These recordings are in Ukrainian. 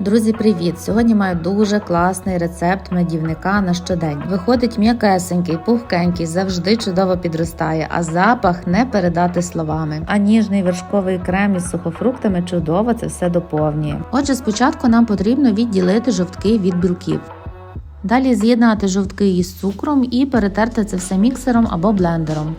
Друзі, привіт! Сьогодні маю дуже класний рецепт медівника на щодень. Виходить м'якесенький, пухкенький, завжди чудово підростає, а запах не передати словами. А ніжний вершковий крем із сухофруктами чудово це все доповнює. Отже, спочатку нам потрібно відділити жовтки від білків. Далі з'єднати жовтки із цукром і перетерти це все міксером або блендером.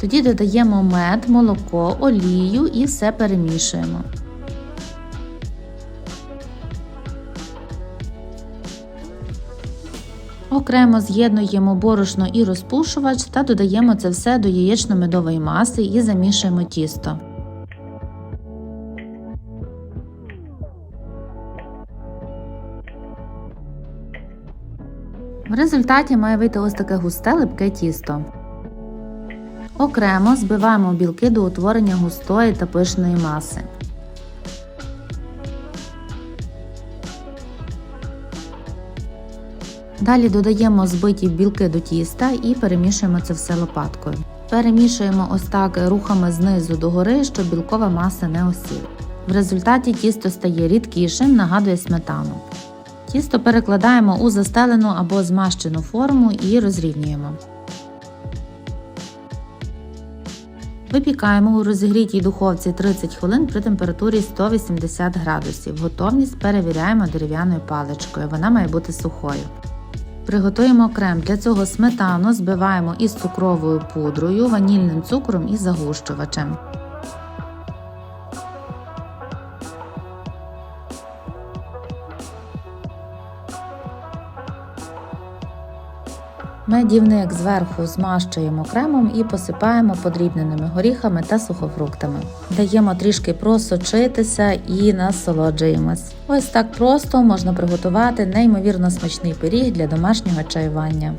Тоді додаємо мед, молоко, олію і все перемішуємо. Окремо з'єднуємо борошно і розпушувач та додаємо це все до яєчно-медової маси і замішуємо тісто. В результаті має вийти ось таке густе липке тісто. Окремо збиваємо білки до утворення густої та пишної маси. Далі додаємо збиті білки до тіста і перемішуємо це все лопаткою. Перемішуємо ось так рухами знизу до гори, щоб білкова маса не осіла. В результаті тісто стає рідкішим, нагадує сметану. Тісто перекладаємо у застелену або змащену форму і розрівнюємо. Випікаємо у розігрітій духовці 30 хвилин при температурі 180 градусів. Готовність перевіряємо дерев'яною паличкою. Вона має бути сухою. Приготуємо крем. Для цього сметану збиваємо із цукровою пудрою, ванільним цукром і загущувачем. Медівник зверху змащуємо кремом і посипаємо подрібненими горіхами та сухофруктами. Даємо трішки просочитися і насолоджуємось. Ось так просто можна приготувати неймовірно смачний пиріг для домашнього чаювання.